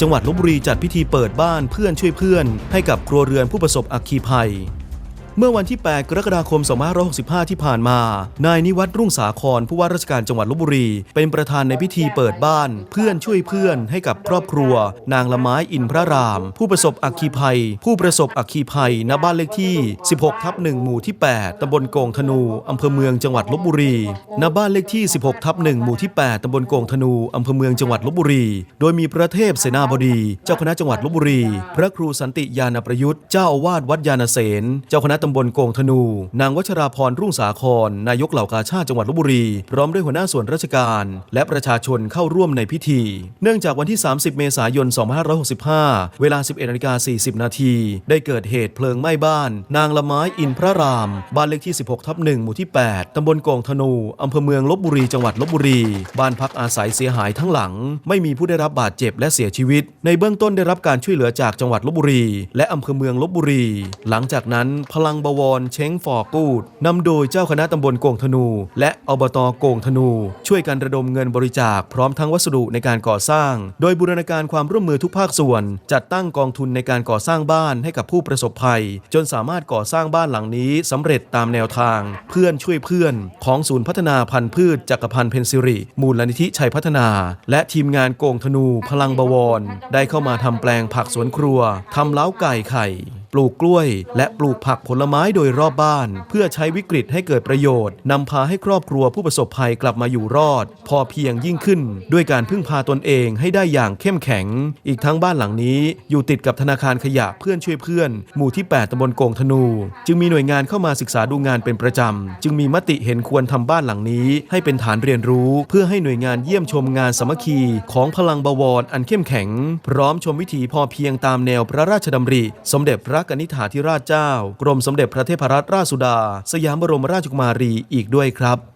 จังหวัดลบบุรีจัดพิธีเปิดบ้านเพื่อนช่วยเพื่อน ให้กับครัวเรือนผู้ประสบอัคคีภัย เมื่อวันที่ 8 กรกฎาคม 2565 ที่ผ่านมา นายนิวัฒน์รุ่งสาครผู้ว่าราชการจังหวัดลบบุรี เป็นประธานในพิธีเปิดบ้าน เพื่อนช่วยเพื่อนให้กับครอบครัว นางละไม้อินพระราม ผู้ประสบอัคคีภัย ผู้ประสบอัคคีภัยณบ้านเลขที่ 16ทับ1หมู่ที่ 8ตำบลโกงธนูอำเภอเมืองจังหวัดลบบุรีณบ้านเลขที่ 16ทับ1หมู่ที่ 8ตำบลโกงธนูอำเภอเมืองจังหวัดลบบุรี โดยมีพระเทพเสนาบดี เจ้าคณะจังหวัดลบบุรี พระครูสันติยานประยุทธ์เจ้าอาวาสวัดยานเสนเจ้าคณะตำำบลโกงธนู นางวัชราพรรุ่งสาคร นายกเหล่ากาชาติจังหวัดลบบุรี พร้อมด้วยหัวหน้าส่วนราชการ และประชาชนเข้าร่วมในพิธี เนื่องจากวันที่ 30 เมษายน 2565 เวลา 11นาฬิกา40 นาที ได้เกิดเหตุเพลิงไหม้บ้าน นางละไม้อินพระราม บ้านเลขที่ 16 ทับ 1 หมู่ที่ 8 ตำบลโกงธนู อำเภอเมืองลบบุรี จังหวัดลบบุรี บ้านพักอาศัยเสียหายทั้งหลัง ไม่มีผู้ได้รับบาดเจ็บและเสียชีวิต ในเบื้องต้นได้รับการช่วยเหลือจากจังหวัดลบบุรี และอำเภอเมืองลบบุรี หลังจากนั้นพลังังบวรเช้งฟอกูดนำโดยเจ้าคณะตำบลโก่งธนู และอบตโก่งธนู ช่วยกันระดมเงินบริจาคพร้อมทั้งวัสดุในการก่อสร้าง โดยบูรณาการความร่วมมือทุกภาคส่วน จัดตั้งกองทุนในการก่อสร้างบ้านให้กับผู้ประสบภัย จนสามารถก่อสร้างบ้านหลังนี้สำเร็จตามแนวทาง เพื่อนช่วยเพื่อน ของศูนย์พัฒนาพันธุ์พืชจักรพันธ์เพนซิริ มูลนิธิชัยพัฒนา และทีมงานโก่งธนู พลังบวร ได้เข้ามาทำแปลงผักสวนครัวทำเล้าไก่ไข่ปลูกกล้วย และปลูกผักผลไม้โดยรอบบ้าน เพื่อใช้วิกฤตให้เกิดประโยชน์นำพาให้ครอบครัวผู้ประสบภัยกลับมาอยู่รอด พอเพียงยิ่งขึ้น ด้วยการพึ่งพาตนเองให้ได้อย่างเข้มแข็ง อีกทั้งบ้านหลังนี้อยู่ติดกับธนาคารขยะเพื่อนช่วยเพื่อน หมู่ที่ 8ตำบลโกงธนู จึงมีหน่วยงานเข้ามาศึกษาดูงานเป็นประจำ จึงมีมติเห็นควรทำบ้านหลังนี้ ให้เป็นฐานเรียนรู้ เพื่อให้หน่วยงานเยี่ยมชมงานสมัคคีของพลังบวรอันเข้มแข็ง พร้อมชมวิถีพอเพียงตามแนวพระราชดำริ สมเด็จพระระกนิษฐาธิราชเจ้า กรมสมเด็จพระเทพรัตนราชสุดา สยามบรมราชกุมารีอีกด้วยครับ